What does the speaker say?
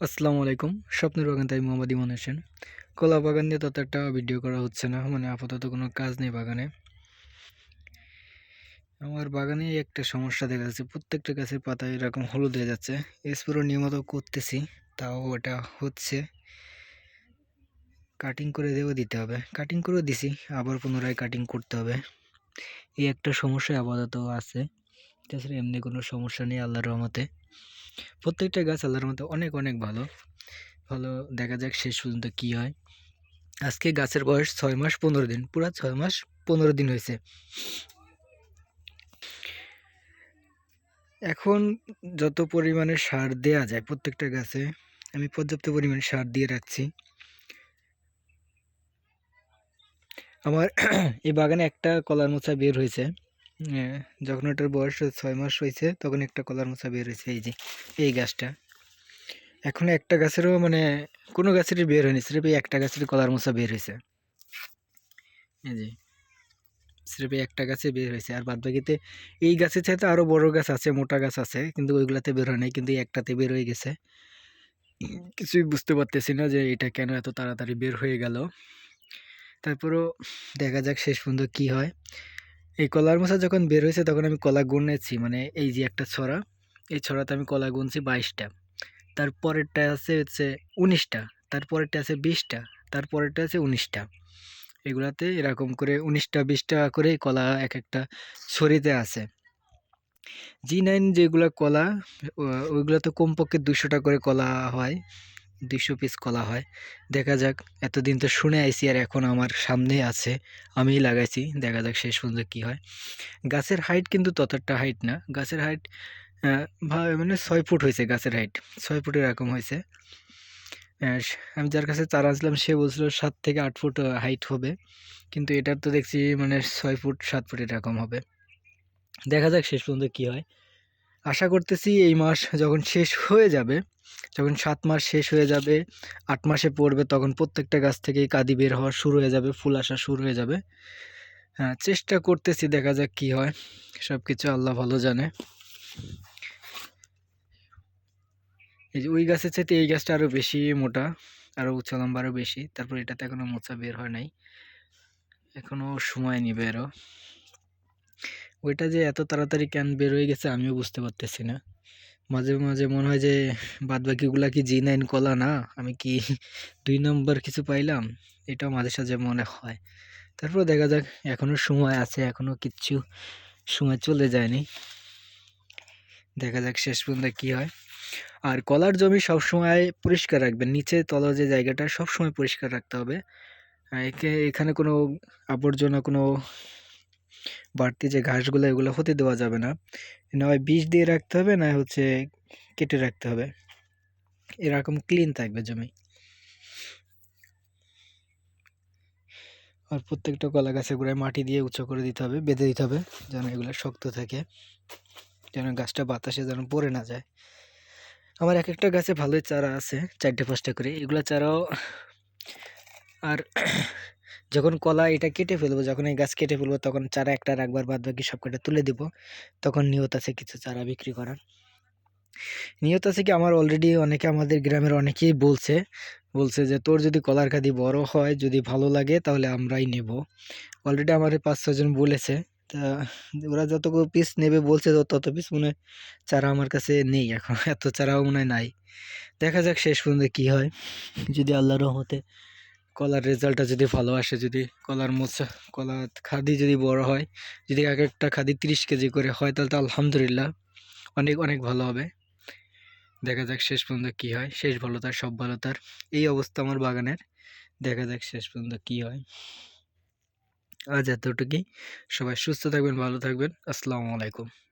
আসসালামু আলাইকুম। স্বপ্নের বাগান, তাই মোহাম্মদ ইমান হোসেন। কলা বাগান নিয়ে তত একটা ভিডিও করা হচ্ছে না মানে আপাতত কোনো কাজ নেই বাগানে। আমার বাগানে একটা সমস্যা দেখা যাচ্ছে, প্রত্যেকটা গাছের পাতা এরকম হলুদ হয়ে যাচ্ছে। স্প্রে নিয়মিত করতেছি, তাও ওটা হচ্ছে। কাটিং করে দেবো, দিতে হবে। কাটিং করেও দিছি, আবার পুনরায় কাটিং করতে হবে। এই একটা সমস্যা আপাতত আছে। তাছাড়া এমনি কোনো সমস্যা নেই আল্লাহর রহমতে। প্রত্যেকটা গাছ আল্লাহর মতো অনেক অনেক ভালো। ভালো দেখা যাক শেষ পর্যন্ত কি হয়। আজকে গাছের বয়স ছয় মাস পনেরো দিন পুরা ছয় মাস পনেরো দিন হয়েছে। এখন যত পরিমাণে সার দেয়া যায় প্রত্যেকটা গাছে আমি পর্যাপ্ত পরিমাণে সার দিয়ে রাখছি। আমার এই বাগানে একটা কলার মোচা বের হয়েছে। হ্যাঁ, যখন ওটার বয়স ছয় মাস হয়েছে, তখন একটা কলার মোচা বের হয়েছে, এই যে, এই গাছটা। এখন একটা গাছেরও মানে কোনো গাছেরই বের হয়নি, স্রেফ এই একটা গাছের কলার মোচা বের হয়েছে। এই যে, স্রেফ এই একটা গাছে বের হয়েছে। আর বাদ বাকিতে এই গাছের চাইতে আরও বড় গাছ আছে, মোটা গাছ আছে, কিন্তু ওইগুলাতে বের হয় নাই, কিন্তু এই একটাতে বের হয়ে গেছে। কিছুই বুঝতে পারতেছি না যে এটা কেন এত তাড়াতাড়ি বের হয়ে গেল। তারপরও দেখা যাক শেষ পর্যন্ত কী হয়। এই কলার মশা যখন বের হয়েছে তখন আমি কলা গুনেছি মানে এই যে একটা ছড়া, এই ছড়াতে আমি কলা গুনছি বাইশটা। তারপরেরটা আছে হচ্ছে উনিশটা তারপরেরটা আছে বিশটা তারপরেরটা আছে উনিশটা। এগুলাতে এরকম করে উনিশটা, বিশটা করে কলা এক একটা ছড়িতে আছে। জি নাইন যেগুলো কলা ওইগুলোতে কমপক্ষে দুশোটা করে কলা হয়। দুইশো পিস কলা হয়। দেখা যাক, এতদিন তো শুনে আইছি আর এখন আমার সামনেই আছে। আমিই লাগাইছি, দেখা যাক শেষ পর্যন্ত কী হয়। গাছের হাইট কিন্তু ততটা হাইট না। গাছের হাইট মানে ছয় ফুট হয়েছে গাছের হাইট ছয় ফুট এরকম হয়েছে। আমি যার কাছে চারা আসলাম সে বলছিল সাত থেকে আট ফুট হাইট হবে। কিন্তু এটার তো দেখছি মানে ছয় ফুট, সাত ফুট এরকম হবে। দেখা যাক শেষ পর্যন্ত কী হয়। আশা করতেছি এই মাস যখন শেষ হয়ে যাবে, যখন সাত মাস শেষ হয়ে যাবে, আট মাসে পড়বে, তখন প্রত্যেকটা গাছ থেকেই কাদি বের হওয়া শুরু হয়ে যাবে, ফুল আসা শুরু হয়ে যাবে। হ্যাঁ চেষ্টা করতেছি, দেখা যাক কি হয়। সব কিছু আল্লাহ ভালো জানে। এই যে ওই গাছের চাইতে এই গাছটা আরও বেশি মোটা আরও উচ্চ লম্বা আরও বেশি, তারপর এটাতে এখনও মোচা বের হয় নাই। এখনও সময় নিবে আরও ওইটা যে এত তাড়াতাড়ি কেন বের হয়ে গেছে আমিও বুঝতে পারতেছি না। মাঝে মাঝে মনে হয় যে, বাদবাকিগুলা কি জি নাইন কলা না? আমি কি দুই নম্বর কিছু পাইলাম? এটাও মাঝে সাঝে মনে হয়। তারপর দেখা যাক এখনও সময় আছে এখনও কিচ্ছু সময় চলে যায়নি। দেখা যাক শেষ পর্যন্ত কী হয়। আর কলার জমি সবসময় পরিষ্কার রাখবেন। নিচে তলা যে জায়গাটা সবসময় পরিষ্কার রাখতে হবে। এখানে কোনো আবর্জনা কোনো বাড়তি যে ঘাসগুলো, এগুলো হতে দেওয়া যাবে না। নয় বীজ দিয়ে রাখতে হবে, না হচ্ছে কেটে রাখতে হবে। এরকম ক্লিন থাকবে জমি। আর প্রত্যেকটা কলা গাছে গোড়ায় মাটি দিয়ে উঁচু করে দিতে হবে, বেঁধে দিতে হবে, যেন এগুলো শক্ত থাকে, যেন গাছটা বাতাসে যেন পড়ে না যায়। আমার এক একটা গাছে ভালোই চারা আছে, চারটে পাঁচটা করে। এগুলো চারাও আর যখন কলা এটা কেটে ফেলব, যখন এই গাছ কেটে ফেলব, তখন চারা একটা রাখবার বাদ বাকি সব কটা তুলে দিব। তখন নিয়ত আছে কিছু চারা বিক্রি করার। নিয়ত আছে কি, আমার অলরেডি অনেকে আমাদের গ্রামের অনেকেই বলছে বলছে যে, তোর যদি কলার খাদি বড় হয়, যদি ভালো লাগে, তাহলে আমরাই নেব। অলরেডি আমার পাঁচ, ছজন বলেছে। তা ওরা যতগুলো পিস নেবে, বলছে তত পিস মনে চারা আমার কাছে নেই এখন, এত চারাও মনে হয় নাই। দেখা যাক শেষ পর্যন্ত কী হয়। যদি আল্লাহর রহমতে কলার রেজাল্টটা যদি ভালো আসে, যদি কলার মোচা কলা খাদি যদি বড় হয়, যদি এক একটা খাদি তিরিশ কেজি করে হয়, তাহলে তো আলহামদুলিল্লাহ অনেক অনেক ভালো হবে। দেখা যাক শেষ পর্যন্ত কী হয়। শেষ ভালো তার, সব ভালো তার। এই অবস্থা আমার বাগানের। দেখা যাক শেষ পর্যন্ত কী হয়। আজ এতটুকুই। সবাই সুস্থ থাকবেন, ভালো থাকবেন। আসসালামু আলাইকুম।